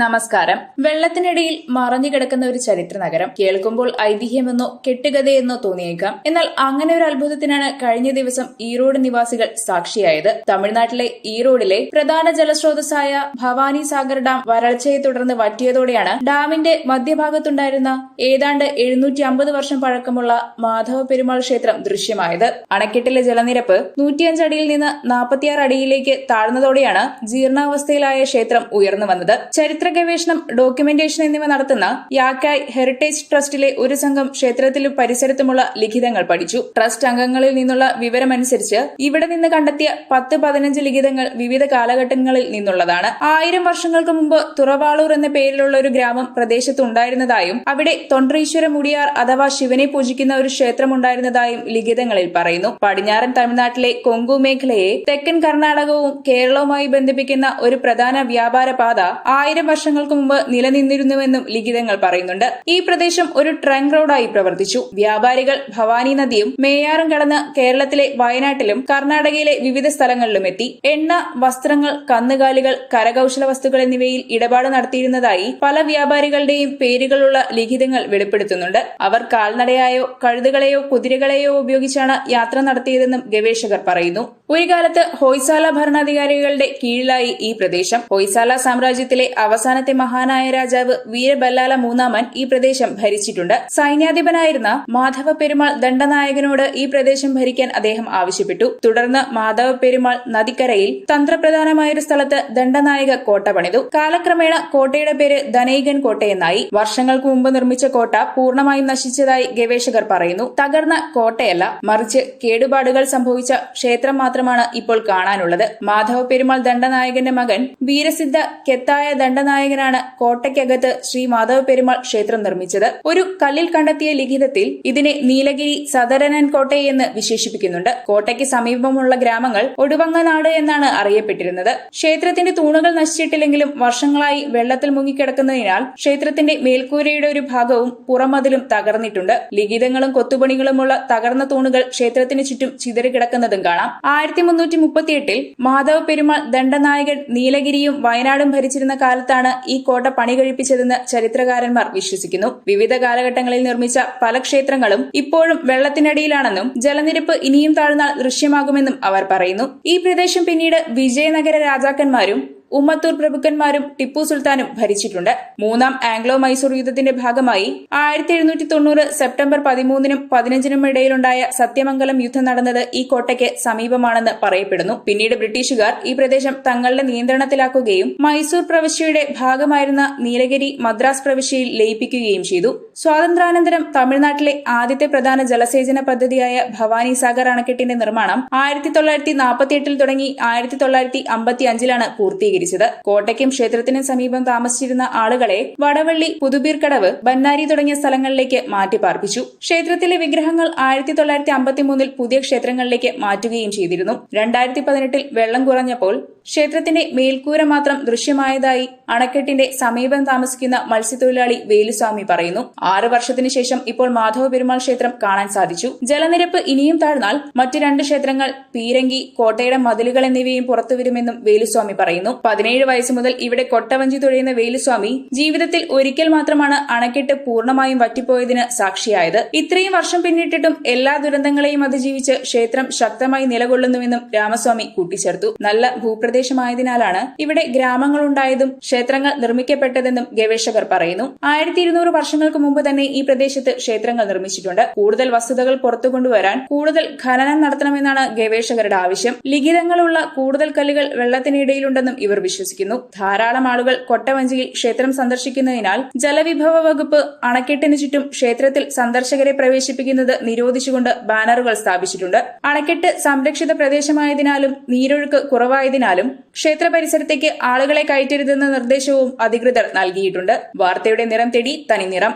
നമസ്കാരം. വെള്ളത്തിനിടയിൽ മറഞ്ഞു കിടക്കുന്ന ഒരു ചരിത്ര നഗരം കേൾക്കുമ്പോൾ ഐതിഹ്യമെന്നോ കെട്ടുകഥയെന്നോ തോന്നിയേക്കാം. എന്നാൽ അങ്ങനെ ഒരു അത്ഭുതത്തിനാണ് കഴിഞ്ഞ ദിവസം ഈറോഡ് നിവാസികൾ സാക്ഷിയായത്. തമിഴ്നാട്ടിലെ ഈറോഡിലെ പ്രധാന ജലസ്രോതസ്സായ ഭവാനി സാഗർ ഡാം വരൾച്ചയെ തുടർന്ന് വറ്റിയതോടെയാണ് ഡാമിന്റെ മധ്യഭാഗത്തുണ്ടായിരുന്ന ഏതാണ്ട് എഴുന്നൂറ്റി അമ്പത് വർഷം പഴക്കമുള്ള മാധവ പെരുമാൾ ക്ഷേത്രം ദൃശ്യമായത്. അണക്കെട്ടിലെ ജലനിരപ്പ് നൂറ്റിയഞ്ച് അടിയിൽ നിന്ന് നാൽപ്പത്തിയാറ് അടിയിലേക്ക് താഴ്ന്നതോടെയാണ് ജീർണാവസ്ഥയിലായ ക്ഷേത്രം ഉയർന്നു വന്നത്. ചരിത്ര ഗവേഷണം ഡോക്യുമെന്റേഷൻ എന്നിവ നടത്തുന്ന യാക്കായ് ഹെറിറ്റേജ് ട്രസ്റ്റിലെ ഒരു സംഘം ക്ഷേത്രത്തിലും പരിസരത്തുമുള്ള ലിഖിതങ്ങൾ പഠിച്ചു. ട്രസ്റ്റ് അംഗങ്ങളിൽ നിന്നുള്ള വിവരമനുസരിച്ച് ഇവിടെ നിന്ന് കണ്ടെത്തിയ പത്ത് പതിനഞ്ച് ലിഖിതങ്ങൾ വിവിധ കാലഘട്ടങ്ങളിൽ നിന്നുള്ളതാണ്. ആയിരം വർഷങ്ങൾക്ക് മുമ്പ് തുറവാളൂർ എന്ന പേരിലുള്ള ഒരു ഗ്രാമം പ്രദേശത്തുണ്ടായിരുന്നതായും അവിടെ തൊണ്ടീശ്വര മുടിയാർ അഥവാ ശിവനെ പൂജിക്കുന്ന ഒരു ക്ഷേത്രമുണ്ടായിരുന്നതായും ലിഖിതങ്ങളിൽ പറയുന്നു. പടിഞ്ഞാറൻ തമിഴ്നാട്ടിലെ കൊങ്കു മേഖലയെ തെക്കൻ കർണാടകവും കേരളവുമായി ബന്ധിപ്പിക്കുന്ന ഒരു പ്രധാന വ്യാപാര പാത ആയിരം വർഷങ്ങൾക്ക് മുമ്പ് നിലനിന്നിരുന്നുവെന്നും ലിഖിതങ്ങൾ പറയുന്നുണ്ട്. ഈ പ്രദേശം ഒരു ട്രങ്ക് റോഡായി പ്രവർത്തിച്ചു. വ്യാപാരികൾ ഭവാനി നദിയും മേയാറും കടന്ന് കേരളത്തിലെ വയനാട്ടിലും കർണാടകയിലെ വിവിധ സ്ഥലങ്ങളിലും എത്തി. എണ്ണ വസ്ത്രങ്ങൾ കന്നുകാലികൾ കരകൌശല വസ്തുക്കൾ എന്നിവയിൽ ഇടപാട് നടത്തിയിരുന്നതായി പല വ്യാപാരികളുടെയും പേരുകളുള്ള ലിഖിതങ്ങൾ വെളിപ്പെടുത്തുന്നുണ്ട്. അവർ കാൽനടയായോ കഴുതുകളെയോ കുതിരകളെയോ ഉപയോഗിച്ചാണ് യാത്ര നടത്തിയതെന്നും ഗവേഷകർ പറയുന്നു. ഒരു കാലത്ത് ഹൊയ്സാല ഭരണാധികാരികളുടെ കീഴിലായി ഈ പ്രദേശം. ഹോയ്സാല സാമ്രാജ്യത്തിലെ അവസാനത്തെ മഹാനായ രാജാവ് വീരബല്ലാല മൂന്നാമൻ ഈ പ്രദേശം ഭരിച്ചിട്ടുണ്ട്. സൈന്യാധിപനായിരുന്ന മാധവ പെരുമാൾ ദണ്ഡനായകനോട് ഈ പ്രദേശം ഭരിക്കാൻ അദ്ദേഹം ആവശ്യപ്പെട്ടു. തുടർന്ന് മാധവ പെരുമാൾ നദിക്കരയിൽ തന്ത്രപ്രധാനമായ ഒരു സ്ഥലത്ത് ദണ്ഡനായക കോട്ട പണിതു. കാലക്രമേണ കോട്ടയുടെ പേര് ധനൈകൻ കോട്ടയെന്നായി വർഷങ്ങൾക്ക് മുമ്പ് നിർമ്മിച്ച കോട്ട പൂർണമായും നശിച്ചതായി ഗവേഷകർ പറയുന്നു. തകർന്ന കോട്ടയല്ല മറിച്ച് കേടുപാടുകൾ സംഭവിച്ച ക്ഷേത്രം മാത്രമാണ് ഇപ്പോൾ കാണാനുള്ളത്. മാധവ പെരുമാൾ ദണ്ഡനായകന്റെ മകൻ വീരസിദ്ധ കെത്തായ ദണ്ഡനായകനാണ് കോട്ടയ്ക്കകത്ത് ശ്രീ മാധവ പെരുമാൾ ക്ഷേത്രം നിർമ്മിച്ചത്. ഒരു കല്ലിൽ കണ്ടെത്തിയ ലിഖിതത്തിൽ ഇതിനെ നീലഗിരി സദരനൻ കോട്ടയെന്ന് വിശേഷിപ്പിക്കുന്നുണ്ട്. കോട്ടയ്ക്ക് സമീപമുള്ള ഗ്രാമങ്ങൾ ഒടുവങ്ങനാട് എന്നാണ് അറിയപ്പെട്ടിരുന്നത്. ക്ഷേത്രത്തിന്റെ തൂണുകൾ നശിച്ചിട്ടില്ലെങ്കിലും വർഷങ്ങളായി വെള്ളത്തിൽ മുങ്ങിക്കിടക്കുന്നതിനാൽ ക്ഷേത്രത്തിന്റെ മേൽക്കൂരയുടെ ഒരു ഭാഗവും പുറമതിലും തകർന്നിട്ടുണ്ട്. ലിഖിതങ്ങളും കൊത്തുപണികളുമുള്ള തകർന്ന തൂണുകൾ ക്ഷേത്രത്തിന് ചുറ്റും ചിതറിക്കിടക്കുന്നതും കാണാം. ആയിരത്തി മുന്നൂറ്റി മുപ്പത്തിയെട്ടിൽ മാധവ പെരുമാൾ ദണ്ഡനായകൻ നീലഗിരിയും വയനാടും ഭരിച്ചിരുന്ന കാലത്താണ് ഈ കോട്ട പണി കഴിപ്പിച്ചതെന്ന് ചരിത്രകാരന്മാർ വിശ്വസിക്കുന്നു. വിവിധ കാലഘട്ടങ്ങളിൽ നിർമ്മിച്ച പല ക്ഷേത്രങ്ങളും ഇപ്പോഴും വെള്ളത്തിനടിയിലാണെന്നും ജലനിരപ്പ് ഇനിയും താഴ്ന്നാൽ ദൃശ്യമാകുമെന്നും അവർ പറയുന്നു. ഈ പ്രദേശം പിന്നീട് വിജയനഗര രാജാക്കന്മാരും ഉമ്മത്തൂർ പ്രഭുക്കന്മാരും ടിപ്പു സുൽത്താനും ഭരിച്ചിട്ടുണ്ട്. മൂന്നാം ആംഗ്ലോ മൈസൂർ യുദ്ധത്തിന്റെ ഭാഗമായി ആയിരത്തി എഴുന്നൂറ്റി തൊണ്ണൂറ് സെപ്റ്റംബർ പതിമൂന്നിനും പതിനഞ്ചിനും ഇടയിലുണ്ടായ സത്യമംഗലം യുദ്ധം നടന്നത് ഈ കോട്ടയ്ക്ക് സമീപമാണെന്ന് പറയപ്പെടുന്നു. പിന്നീട് ബ്രിട്ടീഷുകാർ ഈ പ്രദേശം തങ്ങളുടെ നിയന്ത്രണത്തിലാക്കുകയും മൈസൂർ പ്രവിശ്യയുടെ ഭാഗമായിരുന്ന നീലഗിരി മദ്രാസ് പ്രവിശ്യയിൽ ലയിപ്പിക്കുകയും ചെയ്തു. സ്വാതന്ത്ര്യാനന്തരം തമിഴ്നാട്ടിലെ ആദ്യത്തെ പ്രധാന ജലസേചന പദ്ധതിയായ ഭവാനി സാഗർ അണക്കെട്ടിന്റെ നിർമ്മാണം ആയിരത്തി തൊള്ളായിരത്തി നാൽപ്പത്തിയെട്ടിൽ തുടങ്ങി ആയിരത്തി തൊള്ളായിരത്തി അമ്പത്തി അഞ്ചിലാണ് പൂർത്തീകരിച്ചത്. കോട്ടയ്ക്കും ക്ഷേത്രത്തിനും സമീപം താമസിച്ചിരുന്ന ആളുകളെ വടവള്ളി പുതുബീർക്കടവ് ബന്നാരി തുടങ്ങിയ സ്ഥലങ്ങളിലേക്ക് മാറ്റി പാർപ്പിച്ചു ക്ഷേത്രത്തിലെ വിഗ്രഹങ്ങൾ ആയിരത്തി തൊള്ളായിരത്തി അമ്പത്തിമൂന്നിൽ പുതിയ ക്ഷേത്രങ്ങളിലേക്ക് മാറ്റുകയും ചെയ്തിരുന്നു. രണ്ടായിരത്തി പതിനെട്ടിൽ വെള്ളം കുറഞ്ഞപ്പോൾ ക്ഷേത്രത്തിന്റെ മേൽക്കൂര മാത്രം ദൃശ്യമായതായി അണക്കെട്ടിന്റെ സമീപം താമസിക്കുന്ന മത്സ്യത്തൊഴിലാളി വേലുസ്വാമി പറയുന്നു. ആറ് വർഷത്തിനു ശേഷം ഇപ്പോൾ മാധവ പെരുമാൾ ക്ഷേത്രം കാണാൻ സാധിച്ചു. ജലനിരപ്പ് ഇനിയും താഴ്ന്നാൽ മറ്റു രണ്ട് ക്ഷേത്രങ്ങൾ പീരങ്കി കോട്ടയുടെ മതിലുകൾ എന്നിവയും പുറത്തുവരുമെന്നും വേലുസ്വാമി പറയുന്നു. പതിനേഴ് വയസ്സ് മുതൽ ഇവിടെ കൊട്ടവഞ്ചി തുഴയുന്ന വേലുസ്വാമി ജീവിതത്തിൽ ഒരിക്കൽ മാത്രമാണ് അണക്കെട്ട് പൂർണമായും വറ്റിപ്പോയതിന് സാക്ഷിയായത്. ഇത്രയും വർഷം പിന്നിട്ടിട്ടും എല്ലാ ദുരന്തങ്ങളെയും അതിജീവിച്ച് ക്ഷേത്രം ശക്തമായി നിലകൊള്ളുന്നുവെന്നും രാമസ്വാമി കൂട്ടിച്ചേർത്തു. നല്ല ഭൂപ്രദേശമായതിനാലാണ് ഇവിടെ ഗ്രാമങ്ങളുണ്ടായതും ക്ഷേത്രങ്ങൾ നിർമ്മിക്കപ്പെട്ടതെന്നും ഗവേഷകർ പറയുന്നു. ആയിരത്തി ഇരുന്നൂറ് വർഷങ്ങൾക്ക് മുമ്പ് തന്നെ ഈ പ്രദേശത്ത് ക്ഷേത്രങ്ങൾ നിർമ്മിച്ചിട്ടുണ്ട്. കൂടുതൽ വസ്തുതകൾ പുറത്തു കൊണ്ടുവരാൻ കൂടുതൽ ഖനനം നടത്തണമെന്നാണ് ഗവേഷകരുടെ ആവശ്യം. ലിഖിതങ്ങളുള്ള കൂടുതൽ കല്ലുകൾ വെള്ളത്തിനിടയിലുണ്ടെന്നും ഇവർ വിശ്വസിക്കുന്നു. ധാരാളം ആളുകൾ കൊട്ടവഞ്ചിയിൽ ക്ഷേത്രം സന്ദർശിക്കുന്നതിനാൽ ജലവിഭവ വകുപ്പ് അണക്കെട്ടിന് ചുറ്റും ക്ഷേത്രത്തിൽ സന്ദർശകരെ പ്രവേശിപ്പിക്കുന്നത് നിരോധിച്ചുകൊണ്ട് ബാനറുകൾ സ്ഥാപിച്ചിട്ടുണ്ട്. അണക്കെട്ട് സംരക്ഷിത പ്രദേശമായതിനാലും നീരൊഴുക്ക് കുറവായതിനാലും ക്ഷേത്ര പരിസരത്തേക്ക് ആളുകളെ കയറ്റരുതെന്ന നിർദ്ദേശവും അധികൃതർ നൽകിയിട്ടുണ്ട്. വാർത്തയുടെ നിറം തേടി തനിനിറം.